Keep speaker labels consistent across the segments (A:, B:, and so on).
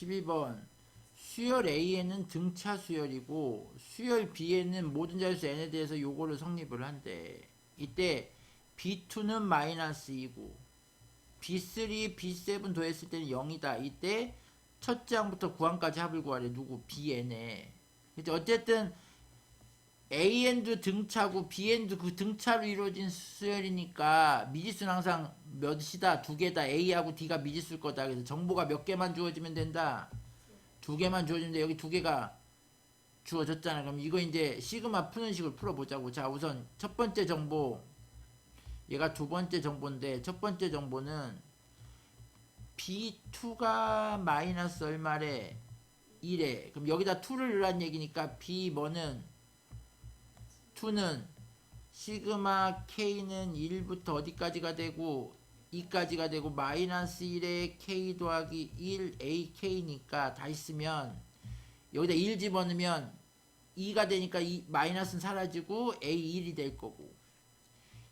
A: 12번 수열 A에는 등차 수열이고 수열 B에는 모든 자릿수 n에 대해서 요거를 성립을 한대. 이때 B2는 마이너스 2고 B3, B7 더했을 때는 0이다. 이때 첫째 항부터 구항까지 합을 구하래. 누구? Bn에. 이제 어쨌든 AN도 등차고 BN도 그 등차로 이루어진 수열이니까 미지수는 항상 몇이다? 두 개다. A하고 D가 미지수일 거다. 그래서 정보가 몇 개만 주어지면 된다. 두 개만 주어지면 돼 여기 두 개가 주어졌잖아. 그럼 이거 이제 시그마 푸는 식을 풀어보자고. 자 우선 첫 번째 정보. 얘가 두 번째 정보인데 첫 번째 정보는 B2가 마이너스 얼마래? 1에. 그럼 여기다 2를 넣으란 얘기니까 B 뭐는 2는 시그마 K는 1부터 어디까지가 되고 2까지가 되고 마이너스 1에 K 더하기 1 AK니까 다 있으면 여기다 1 집어넣으면 2가 되니까 이 마이너스는 사라지고 A1이 될 거고.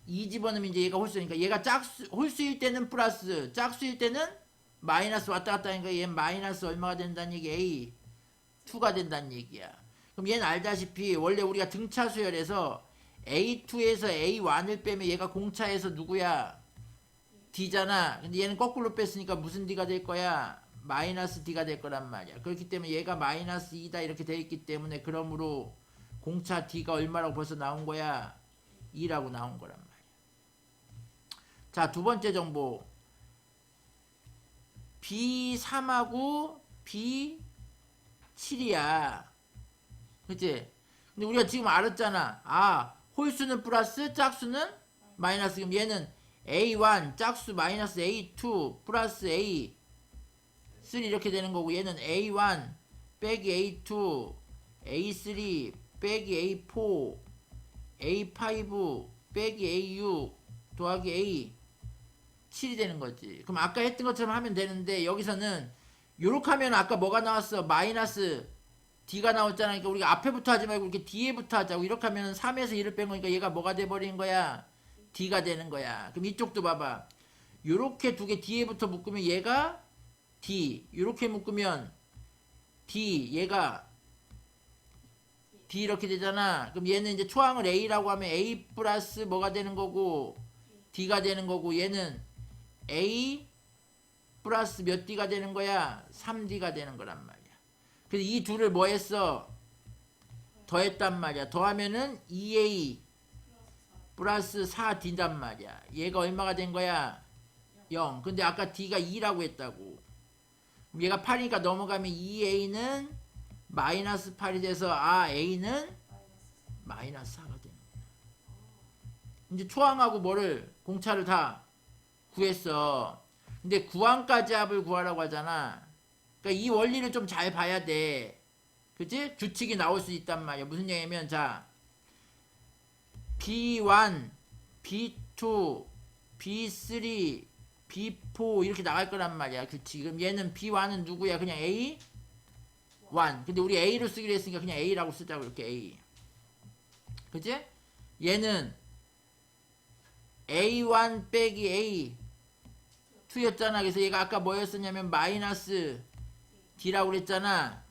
A: 2 집어넣으면 이제 얘가 홀수니까 얘가 짝수 홀수일 때는 플러스 짝수일 때는 마이너스 왔다 갔다 하니까 얘는 마이너스 얼마가 된다는 얘기? A. 2가 된다는 얘기야. 그럼 얘는 알다시피 원래 우리가 등차 수열에서 A2에서 A1을 빼면 얘가 공차에서 누구야? D잖아. 근데 얘는 거꾸로 뺐으니까 무슨 D가 될 거야? 마이너스 D가 될 거란 말이야. 그렇기 때문에 얘가 마이너스 2다 이렇게 돼 있기 때문에 그러므로 공차 D가 얼마라고 벌써 나온 거야? 2라고 나온 거란 말이야. 자, 두 번째 정보. B3하고 B7이야. 그치? 근데 우리가 지금 알았잖아. 아, 홀수는 플러스, 짝수는 마이너스. 그럼 얘는 A1, 짝수 마이너스 A2, 플러스 A3 이렇게 되는 거고, 얘는 A1, 빼기 A2, A3, 빼기 A4, A5, 빼기 A6, 더하기 A 7이 되는 거지. 그럼 아까 했던 것처럼 하면 되는데, 여기서는 요렇게 하면 아까 뭐가 나왔어? 마이너스 D가 나왔잖아. 그러니까 우리가 앞에부터 하지 말고 이렇게 뒤에부터 하자고. 이렇게 하면 3에서 1을 뺀 거니까 얘가 뭐가 돼버린 거야? D가 되는 거야. 그럼 이쪽도 봐봐. 요렇게 두 개 뒤에부터 묶으면 얘가 D. 요렇게 묶으면 D. 얘가 D 이렇게 되잖아. 그럼 얘는 이제 초항을 A라고 하면 A 플러스 뭐가 되는 거고 D가 되는 거고 얘는 A 플러스 몇 D가 되는 거야? 3D가 되는 거란 말이야. 그래서 이 둘을 뭐 했어? 더했단 말이야. 더하면은 2A 플러스 4D단 말이야. 얘가 얼마가 된 거야? 0. 근데 아까 D가 2라고 했다고. 얘가 8이니까 넘어가면 2A는 마이너스 8이 돼서 아 A는 마이너스 4가 되는 거야. 이제 초항하고 뭐를 공차를 다 구했어. 근데 구항까지 합을 구하라고 하잖아. 그러니까 이 원리를 좀 잘 봐야 돼. 그치? 규칙이 나올 수 있단 말이야. 무슨 얘기냐면, 자, B1, B2, B3, B4 이렇게 나갈 거란 말이야. 규칙. 그럼 얘는 B1은 누구야? 그냥 A? 1. 근데 우리 A로 쓰기로 했으니까 그냥 A라고 쓰자고, 이렇게 A. 그치? 얘는 A1 빼기 A 2였잖아. 그래서 얘가 아까 뭐였었냐면 마이너스 D라고 그랬잖아.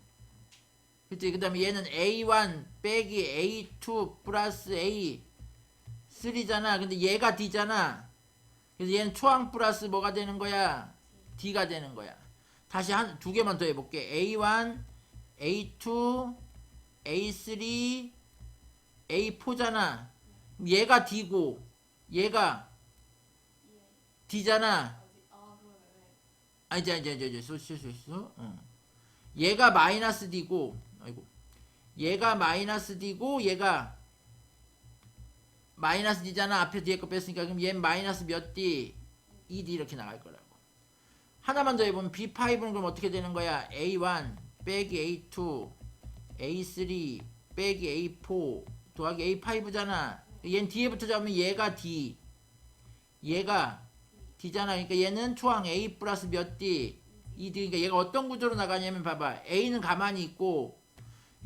A: 그치? 그 다음에 얘는 A1 빼기 A2 플러스 A3잖아. 근데 얘가 D잖아. 그래서 얘는 초항 플러스 뭐가 되는 거야? D가 되는 거야. 다시 한 두 개만 더 해볼게. A1, A2, A3, A4잖아. 얘가 D고, 얘가 D잖아. 아니지, 아니지, 아니지, 아니지, 소수, 응. 얘가 마이너스 D고, 아이고. 얘가 마이너스 D고, 얘가 마이너스 D잖아. 앞에 뒤에 거 뺐으니까. 그럼 얘는 마이너스 몇 D? 2D 이렇게 나갈 거라고. 하나만 더 해보면 B5는 그럼 어떻게 되는 거야? A1 빼기 A2, A3 빼기 A4 더하기 A5잖아. 얘는 뒤에부터 잡으면 얘가 D. 얘가 D잖아. 그러니까 얘는 초항 A 플러스 몇 D? 2D. 그러니까 얘가 어떤 구조로 나가냐면 봐봐. A는 가만히 있고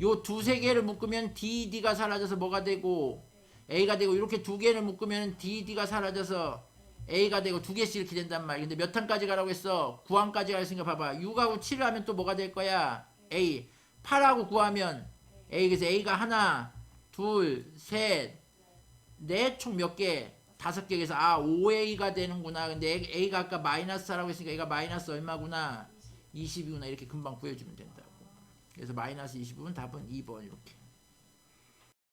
A: 요 두 세 개를 묶으면 DD가 사라져서 뭐가 되고 A가 되고 이렇게 두 개를 묶으면 DD가 사라져서 A가 되고 두 개씩 이렇게 된단 말이야. 근데 몇 항까지 가라고 했어? 9항까지 가있으니까 봐봐. 6하고 7을 하면 또 뭐가 될 거야? A. 8하고 9하면 A. 그래서 A가 하나, 둘, 셋, 넷, 총몇 개? 다섯 개. 그래서 아, 5A가 되는구나. 근데 A- A가 아까 마이너스 하라고 했으니까 A가 마이너스 얼마구나? 20이구나. 이렇게 금방 구해주면 된다고. 그래서 마이너스 20은 답은 2번 이렇게.